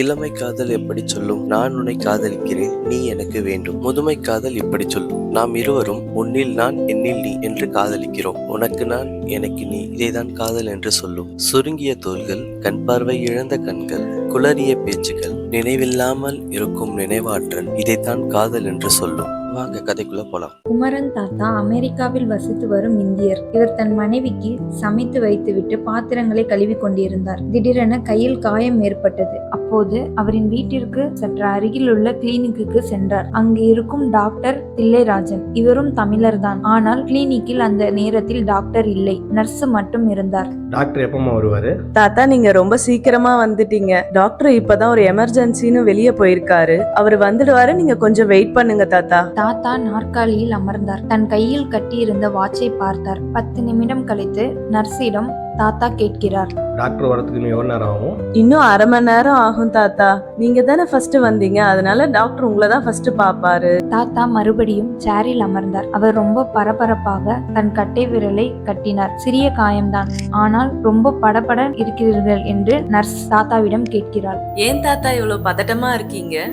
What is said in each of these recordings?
இளமை காதல் எப்படி சொல்லும்? நான் உன்னை காதலிக்கிறேன் நீ எனக்கு வேண்டும். முதுமை காதல் இப்படி சொல்லும்? நாம் இருவரும் உன்னில் நான் என்னில் நீ என்று காதலிக்கிறோம். உனக்கு நான் எனக்கு நீ. இதைதான் காதல் என்று சொல்லும். சுருங்கிய தோள்கள் கண் பார்வை இழந்த கண்கள் குளறிய பேச்சுகள் நினைவில்லாமல் இருக்கும் நினைவாற்றல் இதைத்தான் காதல் என்று சொல்லும். வாங்க கதைக்குள்ள போலாம். குமரன் தாத்தா அமெரிக்காவில் வசித்து வரும் இந்தியர். இவர் தன் மனைவிக்கு சமைத்து வைத்துவிட்டு பாத்திரங்களை கழுவி கொண்டிருந்தார். திடீரென கையில் காயம் ஏற்பட்டது. அப்போது அவரின் வீட்டிற்கு சற்று அருகில் உள்ள கிளினிக்கு சென்றார். அங்கு இருக்கும் டாக்டர் தில்லைராஜன். இவரும் தமிழர்தான். ஆனால் கிளினிக்கில் அந்த நேரத்தில் டாக்டர் இல்லை. நர்ஸ் மட்டும் இருந்தார். டாக்டர் எப்பமா வருவாரு? தாத்தா நீங்க ரொம்ப சீக்கிரமா வந்துட்டீங்க. டாக்டர் இப்பதான் ஒரு எமர்ஜென்சின்னு வெளியே போயிருக்காரு. அவர் வந்துடுவாரு நீங்க கொஞ்சம் வெயிட் பண்ணுங்க தாத்தா. தாத்தா நாற்காலியில் அமர்ந்தார். தன் கையில் கட்டியிருந்த வாட்சை பார்த்தார். பத்து நிமிடம் கழித்து நர்ஸிடம் தாத்தா கேட்கிறார். டாக்டர் வரதுக்கு இன்னும் எவ்வளோ நேரம் ஆகும்? இன்னும் அரை மணி நேரம் ஆகும் தாத்தா. நீங்க தானே ஃபர்ஸ்ட் வந்தீங்க. அதனால டாக்டர் உங்களை தான் ஃபர்ஸ்ட் பாப்பாரு. தாத்தா மறுபடியும் சேரில் அமர்ந்தார். அவர் ரொம்ப பரபரப்பாக தன் கட்டை விரலை கட்டினார். சிறிய காயம்தான். ஆனால் ரொம்ப படபட இருக்கிறீர்கள் என்று நர்ஸ் தாத்தாவிடம் கேட்கிறாள் ஏன் தாத்தா இவ்வளவு பதட்டமா இருக்கீங்க?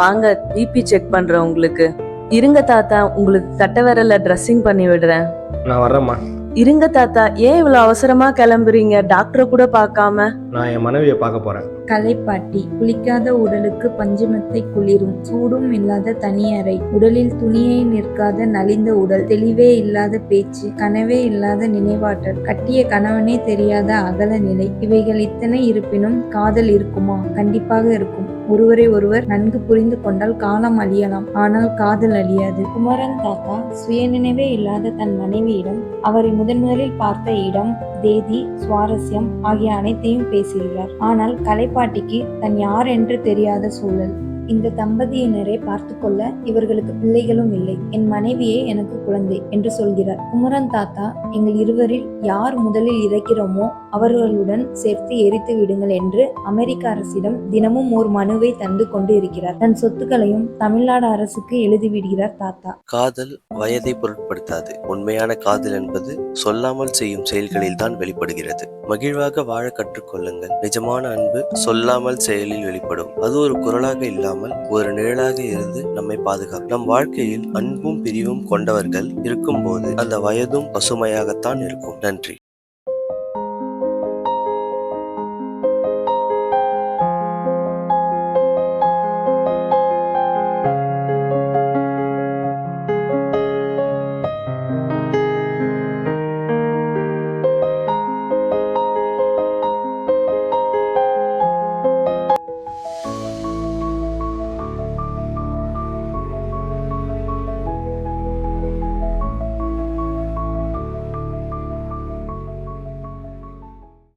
வாங்க பிபி செக் பண்றேன் உங்களுக்கு. இருங்க தாத்தா உங்களுக்கு கட்ட விரல்ல ட்ரெஸ்ஸிங் பண்ணி விடுறேன். நான் வர்றேம்மா. இருங்க தாத்தா ஏன் இவ்வளவு அவசரமா கிளம்புறீங்க? டாக்டரை கூட பார்க்காம. நான் என் மனைவியை பார்க்க போறேன். கலைப்பாட்டி குளிக்காத உடலுக்கு பஞ்சமத்தை குளிரும். சூடும் இல்லாத தனியறை உடலில் துணியை நிற்காத நலிந்த உடல். தெளிவே இல்லாத பேச்சு. கனவே இல்லாத நினைவாற்றல். கட்டிய கணவனே தெரியாத அகல நிலை. இவைகள் இத்தனை இருப்பினும் காதல் இருக்குமா? கண்டிப்பாக இருக்கும். ஒருவரை ஒருவர் நன்கு புரிந்து கொண்டால் காலம் அழியலாம். ஆனால் காதல் அழியாது. குமரன் தாத்தா சுயநினைவே இல்லாத தன் மனைவியிடம் அவரை முதன் முதலில் பார்த்த இடம் தேதி சுவாரஸ்யம் ஆகிய அனைத்தையும் பேசுகிறார் ஆனால் கலை கலைப்பாட்டிக்கு தன் யார் என்று தெரியாத சூழல். இந்த தம்பதியினரை பார்த்து கொள்ள இவர்களுக்கு பிள்ளைகளும் இல்லை. என் மனைவியே எனக்கு குழந்தை என்று சொல்கிறார். குமரன் தாத்தா எங்கள் இருவரில் யார் முதலில் இறக்கிறோமோ அவர்களுடன் சேர்த்து எரித்து விடுங்கள் என்று அமெரிக்க அரசிடம் தினமும் ஒரு மனுவை தந்து கொண்டு இருக்கிறார் தன் சொத்துக்களையும் தமிழ்நாடு அரசுக்கு எழுதிவிடுகிறார் தாத்தா. காதல் வயதை பொருட்படுத்தாது. உண்மையான காதல் என்பது சொல்லாமல் செய்யும் செயல்களில் தான் வெளிப்படுகிறது. மகிழ்வாக வாழ கற்றுக்கொள்ளுங்கள். நிஜமான அன்பு சொல்லாமல் செயலில் வெளிப்படும். அது ஒரு குரலாக இல்லாமல் ஒரு நிழலாக இருந்து நம்மை பாதுகாக்கும். நம் வாழ்க்கையில் அன்பும் பிரிவும் கொண்டவர்கள் இருக்கும்போது அந்த வயதும் பசுமையாகத்தான் இருக்கும். நன்றி.